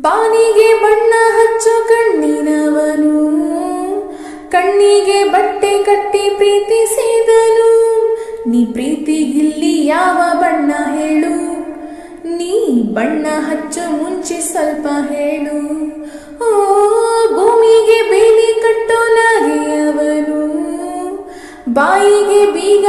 ಬಾನಿಗೆ ಬಣ್ಣ ಹಚ್ಚೋ ಕಣ್ಣಿನವನು. ಕಣ್ಣಿಗೆ ಬಟ್ಟೆ ಕಟ್ಟಿ ಪ್ರೀತಿಸಿದನು ನೀ ಪ್ರೀತಿಗಿಲ್ಲಿ ಯಾವ ಬಣ್ಣ ಹೇಳು. ನೀ ಬಣ್ಣ ಹಚ್ಚೋ ಮುಂಚೆ ಸ್ವಲ್ಪ ಹೇಳು. ಓ, ಭೂಮಿಗೆ ಬೇಲಿ ಕಟ್ಟೋ ನಗೆಯವನು ಬಾಯಿಗೆ ಬೀಗ